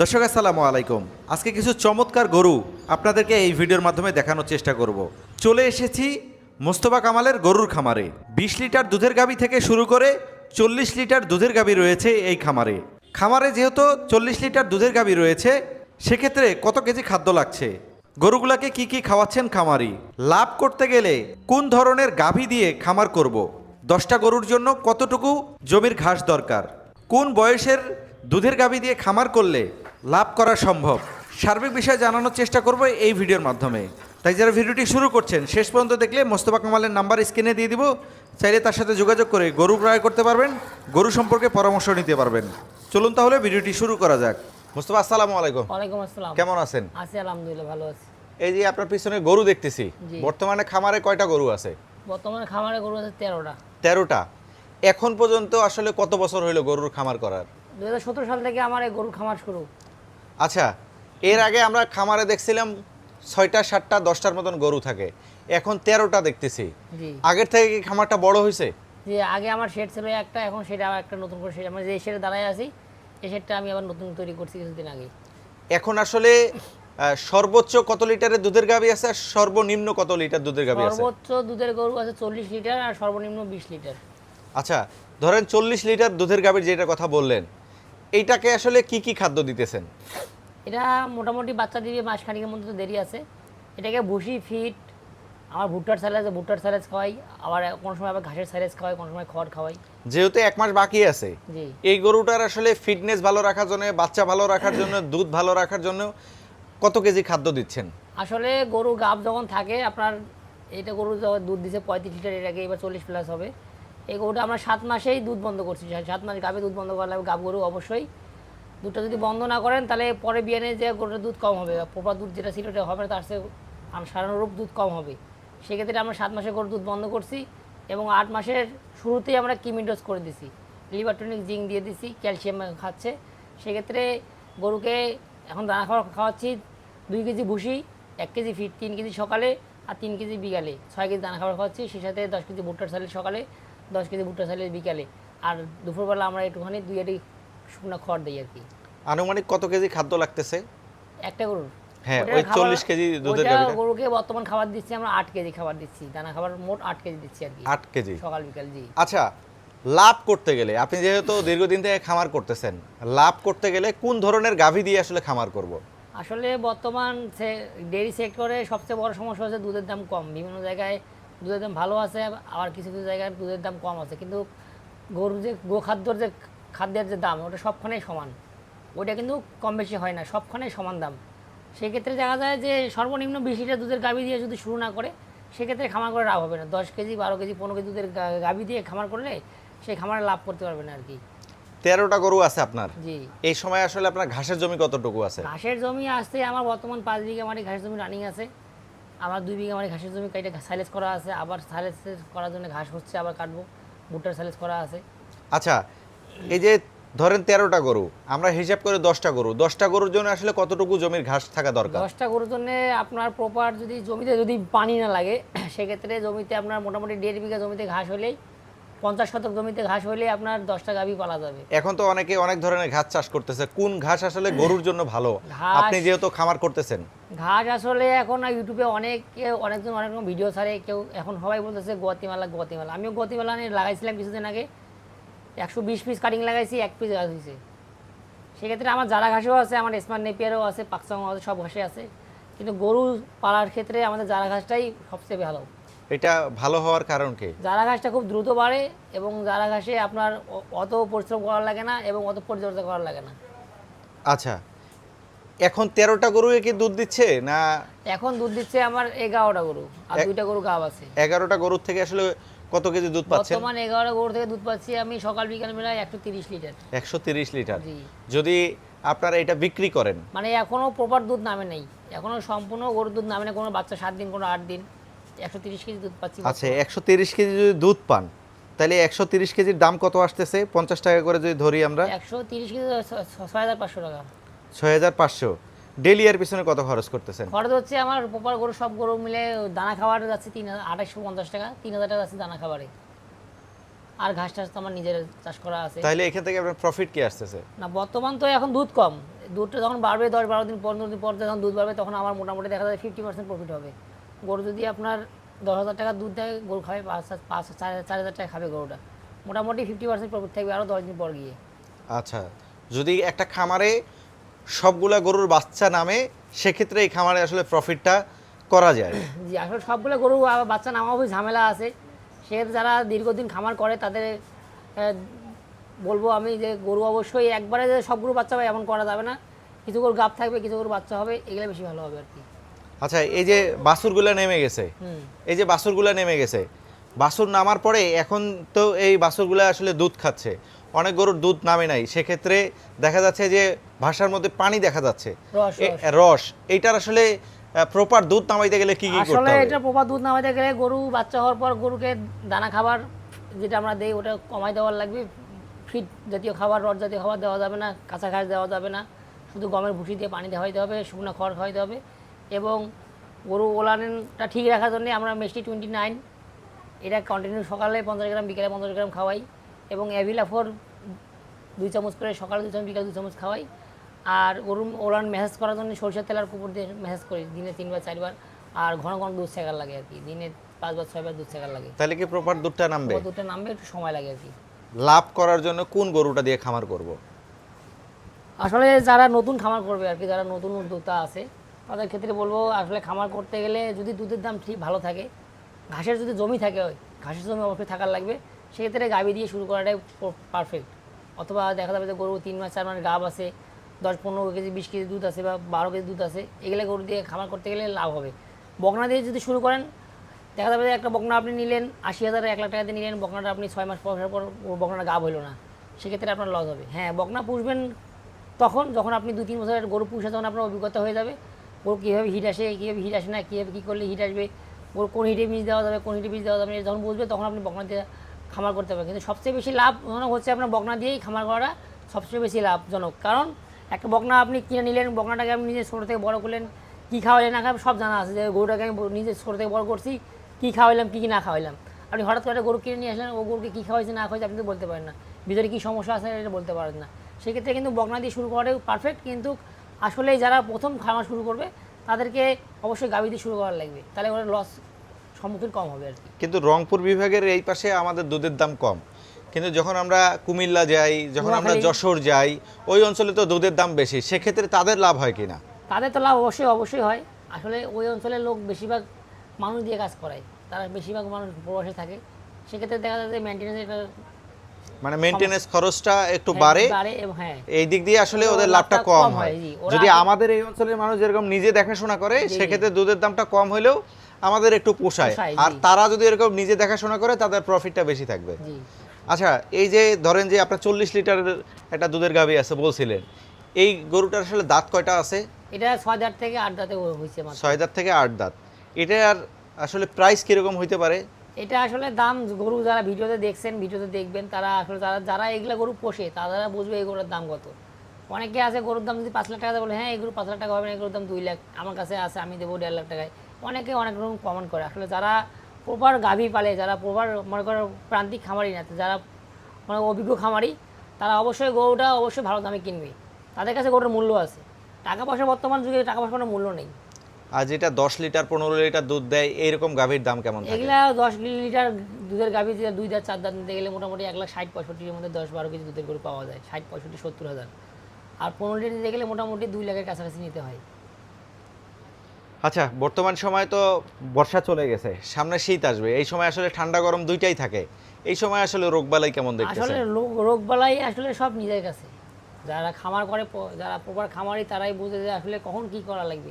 দর্শক, আসসালামু আলাইকুম। আজকে কিছু চমৎকার গরু আপনাদেরকে এই ভিডিওর মাধ্যমে দেখানোর চেষ্টা করব। চলে এসেছি মোস্তফা কামালের গরুর খামারে। বিশ লিটার দুধের গাবি থেকে শুরু করে চল্লিশ লিটার দুধের গাবি রয়েছে এই খামারে। খামারে যেহেতু চল্লিশ লিটার দুধের গাবি রয়েছে, সেক্ষেত্রে কত কেজি খাদ্য লাগছে? গরুগুলাকে কি কি খাওয়াচ্ছেন খামারি? লাভ করতে গেলে কোন ধরনের গাভী দিয়ে খামার করব। দশটা গরুর জন্য কতটুকু জমির ঘাস দরকার? কোন বয়সের দুধের গাভী দিয়ে খামার করলে লাভ করা সম্ভব। সার্বিক বিষয় জানানোর চেষ্টা করব এই ভিডিওর মাধ্যমে। তাই যারা ভিডিওটি শুরু করছেন শেষ পর্যন্ত দেখলে মোস্তফা কামালের নাম্বার স্ক্রিনে দিয়ে দিব। চাইলে তার সাথে যোগাযোগ করে গরু ক্রয় করতে পারবেন গরু সম্পর্কে পরামর্শ নিতে পারবেন। চলুন তাহলে ভিডিওটি শুরু করা যাক। মোস্তফা আসসালামু আলাইকুম। ওয়ালাইকুম আসসালাম। কেমন আছেন? আছি আলহামদুলিল্লাহ ভালো আছি। এই যে আপনার পিছনে গরু দেখতেছি বর্তমানে খামারে কয়টা গরু আছে? বর্তমানে খামারে গরু আছে তেরোটা। তেরোটা। এখন পর্যন্ত আসলে কত বছর হইল গরুর খামার করার? দু হাজার সতেরো সাল থেকে আমার এই গরুর খামার শুরু। আচ্ছা এর আগে আমরা খামারে দেখছিলাম ছয়টা সাতটা দশটার মতন গরু থাকে। এখন তেরোটা দেখতেছি। আগের থেকে কি খামারটা বড় হয়েছে? যে আগে আমার শেড ছিল একটা এখন সেটা আবার একটা নতুন করে শেড আমরা যে শেডে দাঁড়ায় আছি এই শেডটা আমি আবার নতুন তৈরি করছি কিছুদিন আগে। এখন আসলে সর্বোচ্চ কত লিটারের দুধের গাবি আছে আর সর্বনিম্ন কত লিটার দুধের গাবি আছে? সর্বোচ্চ দুধের গরু আছে চল্লিশ লিটার আর সর্বনিম্ন বিশ লিটার। আচ্ছা ধরেন চল্লিশ লিটার দুধের গাবির যেটা কথা বললেন এইটাকে আসলে কি কি খাদ্য দিতেছেন? এটা মোটামুটি বাচ্চা দিবে মাস খানিকের মধ্যে তো দেরি আছে। এটাকে ভুসি ফিট আমার ভুট্টার স্যালাজ ভুট্টার স্যালাজ খাওয়াই আবার কোনো সময় আবার ঘাসের স্যালাজ খাওয়াই কোনো সময় খড় খাওয়াই। যেহেতু এক মাস বাকি আছে জি। এই গরুটার আসলে ফিটনেস ভালো রাখার জন্য বাচ্চা ভালো রাখার জন্য দুধ ভালো রাখার জন্য কত কেজি খাদ্য দিচ্ছেন? আসলে গরু গাব যখন থাকে আপনার এটা গরু দুধ দিছে পঁয়ত্রিশ লিটার এটাকে এবার চল্লিশ প্লাস হবে। এই গরুটা আমরা সাত মাসেই দুধ বন্ধ করছি। সাত মাস গাবে দুধ বন্ধ করলে গাব গরু অবশ্যই দুধটা যদি বন্ধ না করেন, তাহলে পরে বিয়ানে যে গরুটার দুধ কম হবে প্রপার দুধ যেটা ছিল ওটা হবে, তার আম- সারানুরূপ দুধ কম হবে। সেক্ষেত্রে আমরা সাত মাসে গরু দুধ বন্ধ করছি এবং আট মাসের শুরুতেই আমরা কিমিডোজ করে দিছি। লিভারটনিক জিঙ্ক দিয়ে দিছি, ক্যালসিয়াম খাচ্ছে। সেক্ষেত্রে গরুকে এখন দানা খাওয়া খাওয়াচ্ছি দুই কেজি ভুসি, এক কেজি ফিট, তিন কেজি সকালে আর তিন কেজি বিকালে। ছয় কেজি দানা খাবার খাওয়াচ্ছি, সেই সাথে দশ কেজি ভুট্টার সালের সকালে দশ কেজি ভুট্টার সালের বিকালে। আর দুপুরবেলা আমরা একটুখানি দুই আটি শুকনো খড় দিই আর কি আনুমানিক কত কেজি খাদ্য লাগতেছে? একটা গরুর। হ্যাঁ, ওই 40 কেজি দুধের গাভীটা? গরুকে বর্তমান খাবার দিচ্ছি আমরা আট কেজি খাবার দিচ্ছি। দানা খাবার মোট আট কেজি দিচ্ছি আর কি আট কেজি? সকাল বিকাল জি। আচ্ছা লাভ করতে গেলে আপনি যেহেতু দীর্ঘদিন থেকে খামার করতেছেন লাভ করতে গেলে কোন ধরনের গাভী দিয়ে আসলে খামার করব। আসলে বর্তমান ডেয়ারি সেক্টরে সবচেয়ে বড় সমস্যা হচ্ছে দুধের দাম কম। বিভিন্ন জায়গায় দুধের দাম ভালো আছে আবার কিছু কিছু জায়গায় দুধের দাম কম আছে। কিন্তু গরুর যে গোখাদ্যর যে খাদ্যের যে দাম ওটা সবখানেই সমান। ওইটা কিন্তু কম বেশি হয় না সবখানেই সমান দাম। সেক্ষেত্রে দেখা যায় যে সর্বনিম্ন বিশ লিটার দুধের গাভী দিয়ে যদি শুরু না করে সেক্ষেত্রে খামার করে লাভ হবে না। দশ কেজি বারো কেজি পনেরো কেজি দুধের গাভী দিয়ে খামার করলে সেই খামারে লাভ করতে পারবে না আর কি। তেরোটা গরু আছে আপনার? জি। এই সময় আসলে আপনার ঘাসের জমি কতটুকু আছে? ঘাসের জমি আসতে আমার বর্তমান পাঁচ বিঘা মাটি ঘাসের জমি রানিং আছে। আমার দুই বিঘা মানে ঘাসের জমি কাইটা সাইলেজ করা আছে আবার সাইলেজ করার জন্য ঘাস হচ্ছে আবার কাটবো। ভুট্টার সাইলেজ করা আছে। আচ্ছা এই যে ধরেন তেরোটা গরু আমরা হিসাব করে দশটা গরু। দশটা গরুর জন্য আসলে কতটুকু জমির ঘাস থাকা দরকার? দশটা গরুর জন্য আপনার প্রপার যদি জমিতে যদি পানি না লাগে সেক্ষেত্রে জমিতে আপনার মোটামুটি দেড় বিঘা জমিতে ঘাস হলেই পঞ্চাশ শতক জমিতে ঘাস হলেই আপনার দশটা গাভী পালা যাবে। এখন তো অনেকে অনেক ধরনের ঘাস চাষ করতেছে। কোন ঘাস আসলে গরুর জন্য ভালো? আপনি যেহেতু খামার করতেছেন। ঘাস আসলে এখন ইউটিউবে অনেক অনেকজন অনেক রকম ভিডিও ছাড়ে। কেউ এখন সবাই বলতেছে গতিমালা গতিমালা। আমিও গতিমালা নিয়ে লাগাইছিলাম কিছুদিন আগে। একশো বিশ পিস কাটিং লাগাইছি এক পিস ঘাস হয়েছে সেক্ষেত্রে আমার জারা ঘাসও আছে আমার স্মার্ট নেপিয়ারও আছে পাকসাং আছে সব ঘাসে আছে। কিন্তু গরু পালার ক্ষেত্রে আমাদের জারা ঘাসটাই সবচেয়ে ভালো। এটা ভালো হওয়ার কারণ কি? জারা ঘাসটা খুব দ্রুত বাড়ে এবং জারা ঘাসে আপনার অত পরিশ্রম করা লাগে না এবং অত পরিচর্যা করা লাগে না। আচ্ছা এখন তেরোটা গরু কি দুধ দিচ্ছে না? এখন দুধ দিচ্ছে আমার এগারোটা গরু আর দুইটা গরু গাব আছে। এগারোটা গরুর থেকে আসলে কত কেজি দুধ পাচ্ছেন? বর্তমান এগারো গরু থেকে দুধ পাচ্ছি আমি সকাল বিকাল মিলায় একশো তিরিশ লিটার। একশো তিরিশ লিটার। জি। যদি আপনারা এটা বিক্রি করেন? মানে এখনও প্রপার দুধ নামে নেই। এখনও সম্পূর্ণ গরুর দুধ নামে না কোনো বাচ্চা সাত দিন কোনো আট দিন। একশো তিরিশ কেজি দুধ পাচ্ছি আচ্ছা একশো তিরিশ কেজি যদি দুধ পান তাহলে একশো তিরিশ কেজির দাম কত আসতেছে? পঞ্চাশ টাকা করে যদি ধরি আমরা। একশো তিরিশ কেজি ছ- ছ- ছয় হাজার পাঁচশো টাকা। ছয় হাজার পাঁচশো। ডেলি এর পিছনে কত খরচ করতেছেন? খরচ হচ্ছে আমার প্রপার গরু সব গরু মিলে দানা খাবার যাচ্ছে তিন হাজার আঠাশশো পঞ্চাশ টাকা তিন হাজার টাকা যাচ্ছে দানা খাবারে। আর ঘাস টাস তো আমার নিজের চাষ করা আছে। তাহলে এখান থেকে আপনার প্রফিট কি আসতেছে? না বর্তমান তো এখন দুধ কম। দুধটা যখন বাড়বে দশ বারো দিন পনেরো দিন পর যখন দুধ বাড়বে তখন আমার মোটামুটি দেখা যায় ফিফটি পার্সেন্ট প্রফিট হবে। গরু যদি আপনার দশ হাজার টাকা দুধ দেয় গরু খাবে পাঁচ পাঁচ চার চার হাজার টাকা খাবে গরুটা। মোটামুটি ফিফটি পার্সেন্ট প্রফিট থাকবে আরও দশ দিন পর গিয়ে। আচ্ছা যদি একটা খামারে সবগুলা গরুর বাচ্চা নামে সেক্ষেত্রে এই খামারে আসলে প্রফিটটা করা যায়। জি আসলে সবগুলো গরু বাচ্চা নামাও ঝামেলা আছে। সেক্ষেত্রে যারা দীর্ঘদিন খামার করে তাদের বলব আমি যে গরু অবশ্যই একবারে যে সব গরু বাচ্চা হবে এমন করা যাবে না। কিছু গরু গাপ থাকবে কিছু গরু বাচ্চা হবে এগুলো বেশি ভালো হবে আর কি। আচ্ছা এই যে বাছুরগুলা নেমে গেছে। এই যে বাছুরগুলা নেমে গেছে বাছুর নামার পরে এখন তো এই বাছুরগুলা আসলে দুধ খাচ্ছে। অনেক গরুর দুধ নামে নাই। সেক্ষেত্রে দেখা যাচ্ছে যে ভাষার মধ্যে পানি দেখা যাচ্ছে। রস, রস। রস এইটার আসলে প্রপার দুধ নামাইতে গেলে কি কি করতে আসলে হবে? এটা প্রপার দুধ নামাতে গেলে গরু বাচ্চা হওয়ার পর গরুকে দানা খাবার যেটা আমরা দেই ওটা কমাই দেওয়ার লাগবে। ফিট জাতীয় খাবার রড জাতীয় খাবার দেওয়া যাবে না কাঁচা ঘাস দেওয়া যাবে না। শুধু গমের ভুসি দিয়ে পানি দেওয়াইতে হবে শুকনো খড় খাওয়াইতে হবে। এবং গরু ওলানটা ঠিক রাখার জন্যে আমরা মেস্টি টোয়েন্টি নাইন এটা কন্টিনিউ সকালে পঞ্চাশ গ্রাম বিকেলে পঞ্চাশ গ্রাম খাওয়াই এবং অ্যাভিলাফোর দুই চামচ করে সকালে দুই চামচ বিকালে দুই চামচ খাওয়াই। আর গরু ওলান ম্যাসেজ করার জন্য সরষের তেল আর কুকুর দিয়ে ম্যাসেজ করি দিনে তিনবার চারবার। আর ঘন ঘন দুধ সেকার লাগে আর কি দিনে পাঁচবার ছয়বার দুধ সেকার লাগে। তাহলে কি প্রপার দুধটা নামবে? দুধটা নামবে একটু সময় লাগে আর কি। লাভ করার জন্য কোন গরুটা দিয়ে খামার করব? আসলে যারা নতুন খামার করবে আর কি যারা নতুন উদ্যোক্তা আছে তাদের ক্ষেত্রে বলব, আসলে খামার করতে গেলে যদি দুধের দাম ঠিক ভালো থাকে, ঘাসের যদি জমি থাকে ওই, ঘাসের জমি অবশ্যই থাকার লাগবে, সেক্ষেত্রে গাবি দিয়ে শুরু করাটাই পারফেক্ট অথবা দেখা যাবে যে গরু তিন মাস, চার মাস গাব আছে, দশ পনেরো কেজি, বিশ কেজি দুধ আছে বা বারো কেজি দুধ আছে, এগুলো গরু দিয়ে খামার করতে গেলে লাভ হবে। বকনা দিয়ে যদি শুরু করেন, দেখা যাবে যে একটা বকনা আপনি নিলেন, আশি হাজার, এক লাখ টাকা দিয়ে নিলেন, বকনাটা আপনি ছয় মাস পর পর বকনাটা গাভ হলো না, সেক্ষেত্রে আপনার লস হবে। হ্যাঁ বকনা পুষবেন তখন, যখন আপনি দুই তিন বছরের গরু পুষে, তখন আপনার অভিজ্ঞতা হয়ে যাবে। গরু কীভাবে হিট আসে, কীভাবে হিট আসে না, কীভাবে কী করলে হিট আসবে, ওর কোন হিটে বীজ দেওয়া যাবে, কোন হিটে বীজ দেওয়া যাবে যখন বুঝবে তখন আপনি বকনা দিয়ে খামার করতে পারবেন। কিন্তু সবচেয়ে বেশি লাভজনক হচ্ছে আপনার বকনা দিয়েই খামার করাটা সবচেয়ে বেশি লাভজনক। কারণ একটা বকনা আপনি কিনে নিলেন, বকনাটাকে আপনি নিজে ছোটো থেকে বড় করলেন, কী খাওয়াইলেন না খাওয়াইলেন সব জানা আছে যে গরুটাকে আমি নিজে ছোটো থেকে বড় করছি, কী খাওয়াইলাম, কী কী না খাওয়াইলাম। আপনি হঠাৎ করে গরু কিনে নিয়ে আসলেন, ও গরুকে কী খাওয়াইছে, না খাওয়াইছে, আপনি তো বলতে পারেন না। ভিতরে কী সমস্যা আছে, এটা বলতে পারেন না। সেক্ষেত্রে কিন্তু বকনা দিয়ে শুরু করাটাই পারফেক্ট কিন্তু আসলে যারা প্রথম খাওয়া শুরু করবে তাদেরকে অবশ্যই গাভী দিয়ে শুরু করা লাগবে। তাহলে ওরা লস সম্মুখীন কম হবে আর কি। কিন্তু রংপুর বিভাগের এই পাশে আমাদের দুধের দাম কম। কিন্তু যখন আমরা কুমিল্লা যাই যখন আমরা যশোর যাই ওই অঞ্চলে তো দুধের দাম বেশি। সেক্ষেত্রে তাদের লাভ হয় কিনা? তাদের তো লাভ অবশ্যই অবশ্যই হয়। আসলে ওই অঞ্চলের লোক বেশিরভাগ মানুষ দিয়ে কাজ করায়। তারা বেশিরভাগ মানুষ প্রবাসে থাকে। সেক্ষেত্রে দেখা যায় যে মেনটেন্যান্স একটা মানে মেনটেনেন্স খরচটা একটু বাড়ে। বাড়ে হ্যাঁ। এই দিক দিয়ে আসলে ওদের লাভটা কম হয়। হয়, যদি আমাদের এই অঞ্চলের মানুষ যেরকম নিজে দেখাশোনা করে। সেক্ষেত্রে দুধের দামটা কম হলেও আমাদের একটু পোষায়। আর তারা যদি এরকম নিজে দেখাশোনা করে তাদের প্রফিটটা বেশি থাকবে। আচ্ছা এই যে ধরেন যে আপনার চল্লিশ লিটারের একটা দুধের গাভী আছে বলছিলেন এই গরুটার আসলে দাঁত কয়টা আছে? এটা ছয় দাঁত থেকে আট দাঁতে হয়েছে ছয় দাঁত থেকে আট দাঁত। এটার আসলে প্রাইস কীরকম হইতে পারে? এটা আসলে দাম, গরু যারা ভিডিওতে দেখছেন, ভিডিওতে দেখবেন, তারা আসলে যারা যারা এগুলা গরু পোষে, তারা বুঝবে এই গরুর দাম কত। অনেকে আছে গরুর দাম যদি পাঁচ লাখ টাকা বলে হ্যাঁ এই গরু পাঁচ লাখ টাকা হবে না গরুর দাম দুই লাখ, আমার কাছে আছে, আমি দেবো দেড় লাখ টাকায়। অনেকে অনেক রকম কমেন্ট করে। আসলে যারা প্রপার গাভী পালে, যারা প্রপার মনে করো, প্রান্তিক খামারি না, যারা মানে অভিজ্ঞ খামারি, তারা অবশ্যই গরুটা অবশ্যই ভালো দামে কিনবে। তাদের কাছে গরুর মূল্য আছে। টাকা পয়সা বর্তমান যুগে টাকা পয়সার কোনো মূল্য নেই। আর যেটা দশ লিটার পনেরো লিটার দুধ দেয় এইরকম গাভীর দাম কেমন এগুলা দশ লিটার দুধের গাভী যেটা দুই দাঁত চার দাঁত নিতে গেলে মোটামুটি এক লাখ ষাট পঁয়ষট্টির মধ্যে দশ বারো কেজি দুধের গরু পাওয়া যায়। ষাট পঁয়ষট্টি সত্তর হাজার। আর পনেরো লিটার নিতে গেলে মোটামুটি দুই লাখের কাছাকাছি নিতে হয়। আচ্ছা বর্তমান সময় তো বর্ষা চলে গেছে সামনে শীত আসবে। এই সময় আসলে ঠান্ডা গরম দুইটাই থাকে। এই সময় আসলে রোগবালাই কেমন আসলে দেখতেছেন রোগ বালাই আসলে সব নিজের কাছে। যারা খামার করে যারা প্রপার খামারি তারাই বোঝে যে আসলে কখন কি করা লাগবে।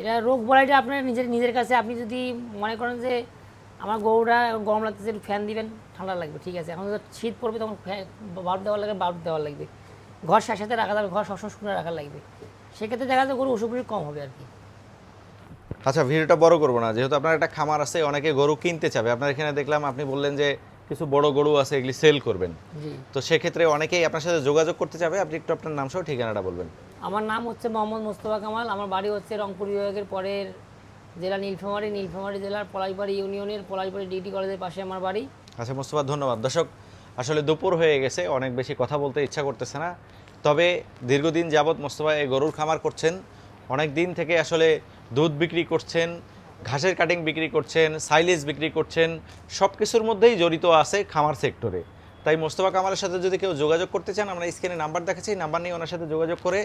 এটা রোগ বালাইটা আপনার নিজের নিজের কাছে। আপনি যদি মনে করেন যে আমার গরুটা গরম লাগতেছে একটু ফ্যান দিবেন ঠান্ডা লাগবে ঠিক আছে? এখন যখন শীত পড়বে তখন বাল্ব দেওয়া লাগবে বাল্ব দেওয়া লাগবে। ঘর সাথে সাথে রাখা যাবে ঘর সবসময় শুকনো রাখা লাগবে। সেক্ষেত্রে দেখা যায় গরু অসুখ কম হবে আর কি। আচ্ছা ভিডিওটা বড় করব না। যেহেতু আপনার একটা খামার আছে অনেকে গরু কিনতে চাবে। আপনার এখানে দেখলাম আপনি বললেন যে কিছু বড় গরু আছে এগুলি সেল করবেন। তো সেক্ষেত্রে অনেকেই আপনার সাথে যোগাযোগ করতে চাবে। আপনি একটু আপনার নাম সহ ঠিকানাটা বলবেন। আমার নাম হচ্ছে মোহাম্মদ মোস্তফা কামাল, আমার বাড়ি হচ্ছে রংপুর বিভাগের পরের জেলা নীলফামারী নীলফামারী জেলার পলাশবাড়ি ইউনিয়নের পলাশবাড়ি ডিগ্রি কলেজের পাশে আমার বাড়ি। আচ্ছা মোস্তফা, ধন্যবাদ। দর্শক, আসলে দুপুর হয়ে গেছে, অনেক বেশি কথা বলতে ইচ্ছা করতেছে না। তবে দীর্ঘদিন যাবৎ মোস্তফা এই গরুর খামার করছেন, অনেক দিন থেকে আসলে দুধ বিক্রি করছেন, ঘাসের কাটিং বিক্রি করছেন সাইলেজ বিক্রি করছেন সব কিছুর মধ্যেই জড়িত আছে খামার সেক্টরে তাই মোস্তফা কামালের সাথে যদি কেউ যোগাযোগ করতে চান, আমরা স্ক্রিনে নাম্বার দেখাচ্ছি নাম্বার নিয়ে ওনার সাথে যোগাযোগ করে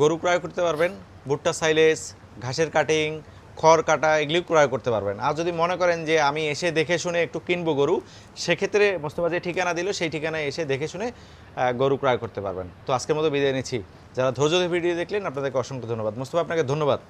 গরু ক্রয় করতে পারবেন, ভুট্টা সাইলেজ ঘাসের কাটিং খড় কাটা এগুলি ক্রয় করতে পারবেন। আর যদি মনে করেন যে আমি এসে দেখে শুনে একটু কিনবো গরু, সেক্ষেত্রে মোস্তফা যে ঠিকানা দিল, সেই ঠিকানায় এসে দেখে শুনে গরু ক্রয় করতে পারবেন। তো আজকের মতো বিদায় নিচ্ছি। যারা ধৈর্য ভিডিও দেখলেন, আপনাদেরকে অসংখ্য ধন্যবাদ। মোস্তফা, আপনাকে ধন্যবাদ।